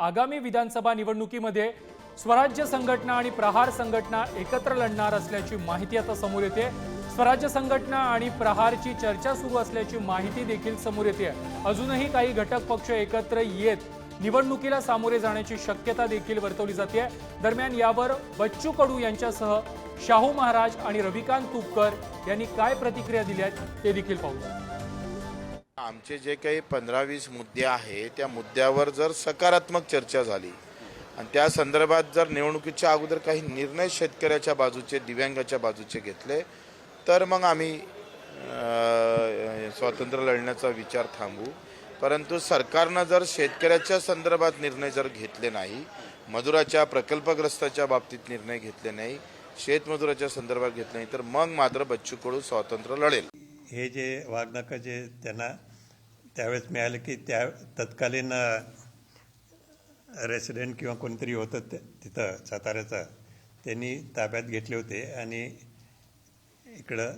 आगामी विधानसभा निवडणुकीमध्ये स्वराज्य संघटना आणि प्रहार संघटना एकत्र लढणार असल्याची माहिती आता समोर येते. स्वराज्य संघटना आणि प्रहारची चर्चा सुरू असल्याची माहिती देखील समोर येते. अजूनही काही घटक पक्ष एकत्र येत निवडणुकीला सामोरे जाण्याची शक्यता देखील वर्तवली जाते. दरम्यान यावर बच्चू कडू यांच्यासह शाहू महाराज आणि रविकांत तुपकर यांनी काय प्रतिक्रिया दिल्या आहेत ते देखील पाहू. आमचे जे काही पंधरा वीस मुद्दे आहे त्या मुद्द्यावर जर सकारात्मक चर्चा झाली आणि त्या संदर्भात जर निवडणुकीच्या अगोदर काही निर्णय शेतकऱ्याच्या बाजूचे दिव्यांगाच्या बाजूचे घेतले तर मग आम्ही स्वातंत्र्य लढण्याचा विचार थांबू परंतु सरकारनं जर शेतकऱ्याच्या संदर्भात निर्णय जर घेतले नाही मजुराच्या प्रकल्पग्रस्ताच्या बाबतीत निर्णय घेतले नाही शेतमजुराच्या संदर्भात घेतले नाही तर मग मात्र बच्चू कडू स्वातंत्र्य लढेल. हे जे वाघनखं जे त्यांना त्यावेळेस मिळालं की त्या तत्कालीन रेसिडेंट किंवा कोणतरी होतं ते- तिथं साताऱ्याचा त्यांनी ताब्यात घेतले होते आणि इकडं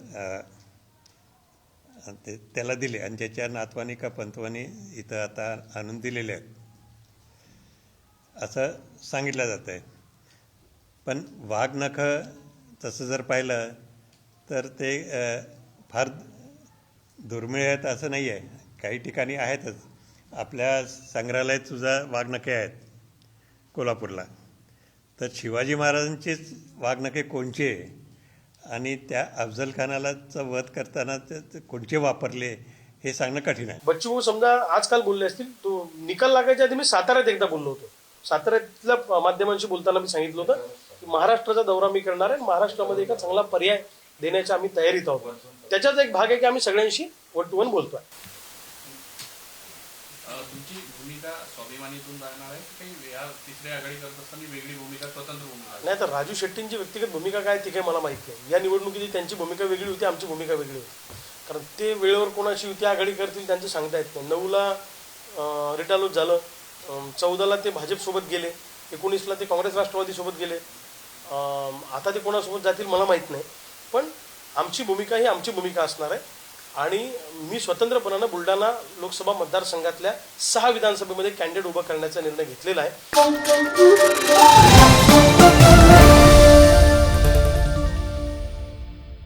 ते त्याला दिले आणि ज्याच्या नातवानी का पंतवानी इथं आता आणून दिलेले आहेत. असं सांगितलं जातं आहे. पण वाघनखं तसं जर पाहिलं तर ते फार दुर्मिळ आहेत असं नाही आहे. काही ठिकाणी आहेतच. आपल्या संग्रहालयात सुद्धा वाघनखे आहेत कोल्हापूरला. तर शिवाजी महाराजांचेच वाघनखे कोणचे आणि त्या अफजल खानालाचा वध करताना ते कोणचे वापरले हे सांगणं कठीण आहे. बच्चू भाऊ समजा आजकाल बोलले असतील तो निकाल लागायच्या आधी मी साताऱ्यात एकदा बोललो होतो. साताऱ्यातल्या माध्यमांशी बोलताना मी सांगितलं होतं की महाराष्ट्राचा दौरा मी करणार आहे महाराष्ट्रामध्ये एका चांगला पर्याय देण्याच्या आम्ही तयारीत आहोत. त्याच्याच एक भाग आहे की आम्ही सगळ्यांशी वन टू वन बोलतोय. तुमची भूमिका स्वाभिमानीतून राहणार आहे की काही या तिसऱ्या आघाडी करत असताना वेगळी भूमिका स्वतंत्र भूमिका नाही तर राजू शेट्टींची व्यक्तिगत भूमिका काय ती काही मला माहिती नाही या निवडणुकीची त्यांची भूमिका वेगळी होती आमची भूमिका वेगळी होती. कारण ते वेळेवर कोणाशी युती आघाडी करतील त्यांचं सांगता येत नाही. नऊला रिटालोज झालं. चौदाला ते भाजपसोबत गेले. एकोणीसला ते काँग्रेस राष्ट्रवादीसोबत गेले. आता ते कोणासोबत जातील मला माहीत नाही. पण आमची भूमिका ही आमची भूमिका असणार आहे. आणि मी स्वतंत्रपणानं बुलढाणा लोकसभा मतदारसंघातल्या सहा विधानसभेमध्ये कॅन्डिडेट उभं करण्याचा निर्णय घेतलेला आहे.